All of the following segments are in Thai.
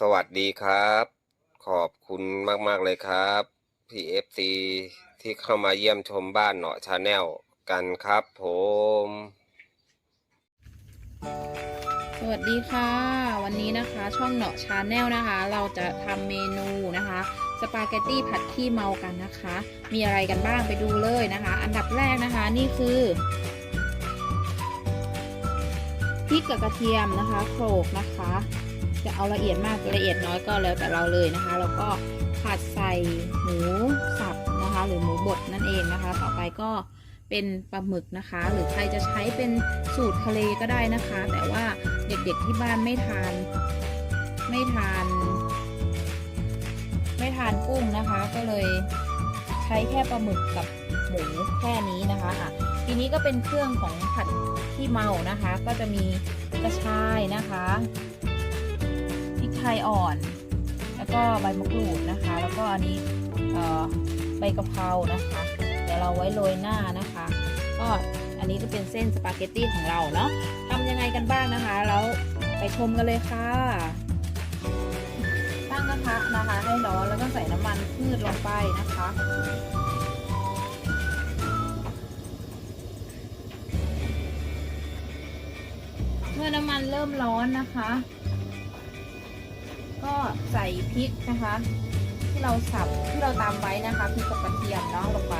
สวัสดีครับ ขอบคุณมาก ๆ เลยครับ PFC ที่เข้ามาเยี่ยมชมบ้านเนาะชาแนลกันครับผม สวัสดีค่ะ วันนี้นะคะช่องเหนาะชาแนลนะคะ เราจะทำเมนูนะคะ สปาเกตตี้ผัดขี้เมากันนะคะ มีอะไรกันบ้างไปดูเลยนะคะ อันดับแรกนะคะนี่คือพริกกับกระเทียมนะคะโขลกนะคะ จะเอาละเอียดมากละเอียดน้อยก็แล้วแต่เราเลยนะคะแล้วก็ผัดใส่หมูสับนะคะ หรือหมูบดนั่นเองนะคะ ต่อไปก็เป็นปลาหมึกนะคะ หรือใครจะใช้เป็นสูตรทะเลก็ได้นะคะ แต่ว่าเด็กๆที่บ้านไม่ทาน ไม่ทาน ไม่ทานกุ้งนะคะ ก็เลยใช้แค่ปลาหมึกกับหมูแค่นี้นะคะอะทีนี้ก็เป็นเครื่องของผัดขี้เมานะคะ ก็จะมีกระชายนะคะ ไทยอ่อน แล้วก็ใบมะกรูดนะคะ แล้วก็อันนี้ใบกะเพรานะคะ เดี๋ยวเราไว้โรยหน้านะคะ ก็อันนี้ก็เป็นเส้นสปาเกตตี้ของเราเนาะทำยังไงกันบ้างนะคะแล้วไปชมกันเลยค่ะตั้งกระทะนะคะให้ร้อนแล้วก็ใส่น้ำมันพืชลงไปนะคะเมื่อน้ำมันเริ่มร้อนนะคะ ก็ใส่พริกนะคะ ที่เราสับที่เราตามไว้นะคะพริกกับกระเทียมเนาะลงไป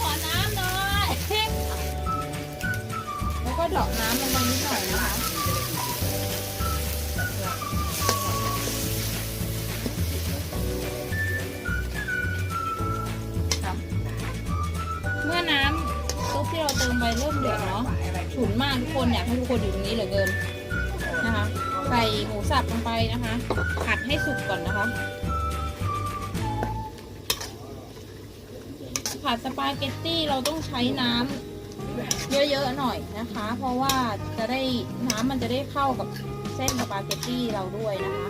ขอน้ำหน่อยแล้วก็ดอกน้ำลงไปนิดหน่อยนะคะเมื่อน้ำซุปที่เราเติมไปเริ่มเดือดเนาะ ฉุนมากทุกคนอยากให้ทุกคนอยู่ตรงนี้เหลือเกินนะคะ ใส่หมูสับลงไปนะคะผัดให้สุกก่อนนะคะผัดสปาเกตตี้เราต้องใช้น้ำเยอะๆหน่อยนะคะ เพราะว่าจะได้น้ำมันจะได้เข้ากับเส้นสปาเกตตี้เราด้วยนะคะ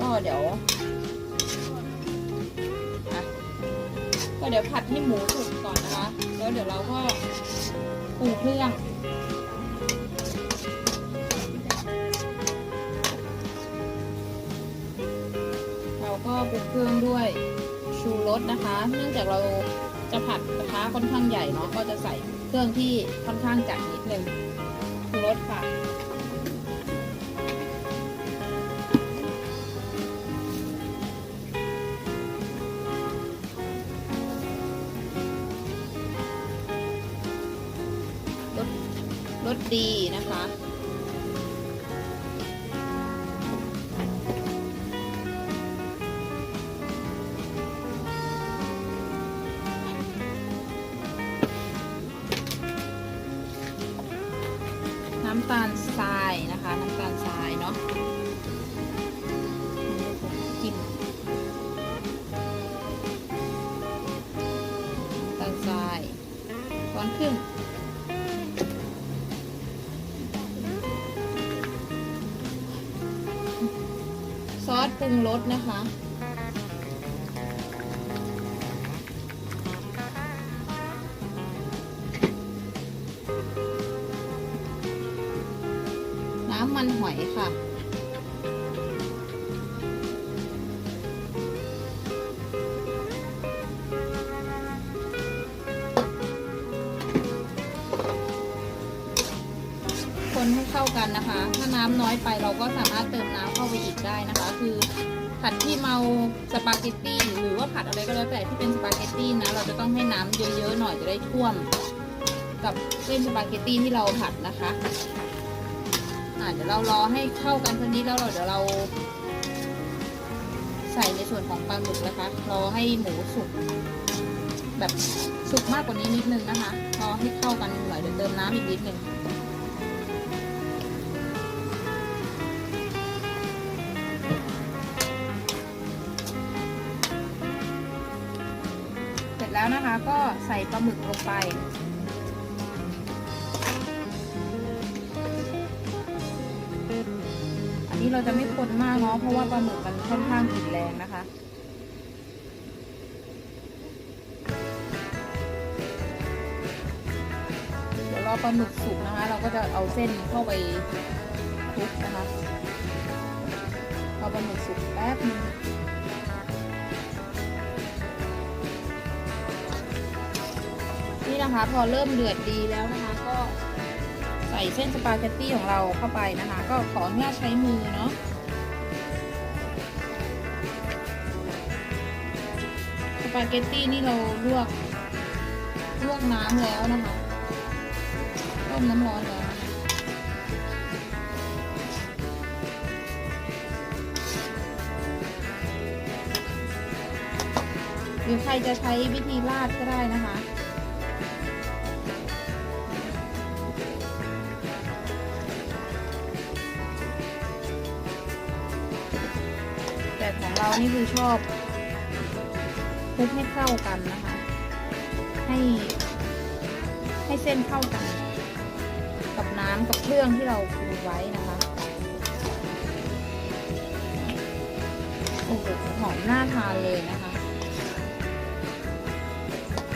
ก็เดี๋ยวก็เดี๋ยวผัดให้หมูสุกก่อนนะคะ แล้วเดี๋ยวเราก็ ปรุงเครื่องเราก็ปรุงเครื่องด้วยชูรสนะคะ เนื่องจากเราจะผัดกระทะค่อนข้างใหญ่เนาะก็จะใส่เครื่องที่ค่อนข้างจัดนิดนึงชูรสค่ะ ดีนะคะ น้ำตาลทรายนะคะ น้ำตาลทรายเนาะาสปรุงรสนะคะ น้ำมันหอยค่ะ คนให้เข้ากันนะคะ ถ้าน้ำน้อยไปเราก็สามารถเติมน้ำเข้าไปอีกได้นะคะ คือผัดที่เมาสปาเกตตี้หรือว่าผัดอะไรก็แล้วแต่ที่เป็นสปาเกตตี้นะ เราจะต้องให้น้ำเยอะๆหน่อยจะได้ท่วม กับเส้นสปาเกตตี้ที่เราผัดนะคะอ่าเดี๋ยวเรารอให้เข้ากันสักนิดแล้วเราเดี๋ยวเรา ใส่ในส่วนของปลาหมึกนะคะรอให้หมูสุกแบบสุกมากกว่านี้นิดนึงนะคะ รอให้เข้ากันหน่อยเดี๋ยวเติมน้ำอีกนิดนึง แล้วนะคะ ก็ใส่ปลาหมึกลงไป อันนี้เราจะไม่คนมากเนาะเพราะว่าปลาหมึกมันค่อนข้างกลิ่นแรงนะคะเดี๋ยวรอปลาหมึกสุกนะคะ เราก็จะเอาเส้นเข้าไปคลุกนะคะเอปลาหมึกสุกแป๊บนึง นะคะ พอเริ่มเดือดดีแล้วนะคะ ก็ใส่เส้นสปาเกตตี้ของเราเข้าไปนะคะ ก็ขออนุญาตใช้มือเนาะสปาเกตตี้นี่เราลวกลวกน้ำแล้วนะคะต้มน้ำร้อนแล้วหรือใครจะใช้วิธีราดก็ได้นะคะ แต่ของเรานี่คือชอบคลุกให้เข้ากันนะคะ ให้ให้เส้นเข้ากัน กับน้ำกับเครื่องที่เราปรุงไว้นะคะโอ้โหหอมน่าทานเลยนะคะ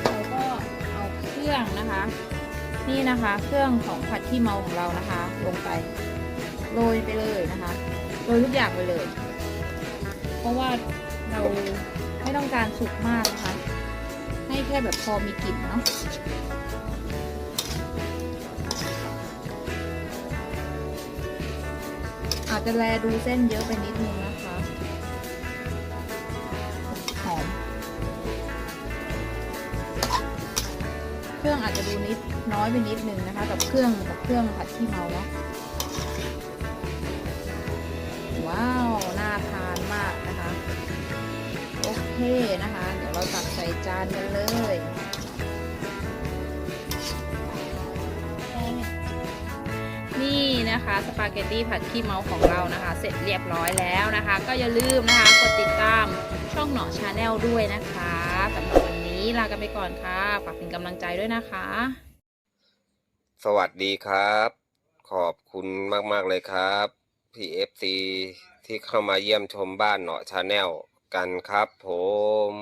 เราก็เอาเครื่องนะคะ นี่นะคะ เครื่องของผัดขี้เมาของเรานะคะ ลงไปโรยไปเลยนะคะโรยทุกอย่างไปเลย เพราะว่าเราไม่ต้องการสุกมากนะคะให้แค่แบบพอมีกลิ่นเนาะอาจจะแลดูเส้นเยอะไปนิดนึงนะคะหอมเครื่องอาจจะดูนิดน้อยไปนิดนึงนะคะ กับเครื่องกับเครื่องผัดขี้เมาเนาะว้าวาทานมากนะคะ โอเคนะคะ เดี๋ยวเราตักใส่จานกันเลยนี่นะคะสปาเกตตี้ผัดขี้เมาของเรานะคะ เสร็จเรียบร้อยแล้วนะคะ ก็อย่าลืมนะคะกดติดตามช่องหนอชาแนลด้วยนะคะสำหรับวันนี้ลากันไปก่อนค่ะฝากเป็นกำลังใจด้วยนะคะ สวัสดีครับ ขอบคุณมาก ๆ เลยครับ PFC ที่เข้ามาเยี่ยมชมบ้านเนาะชาแนลกันครับผม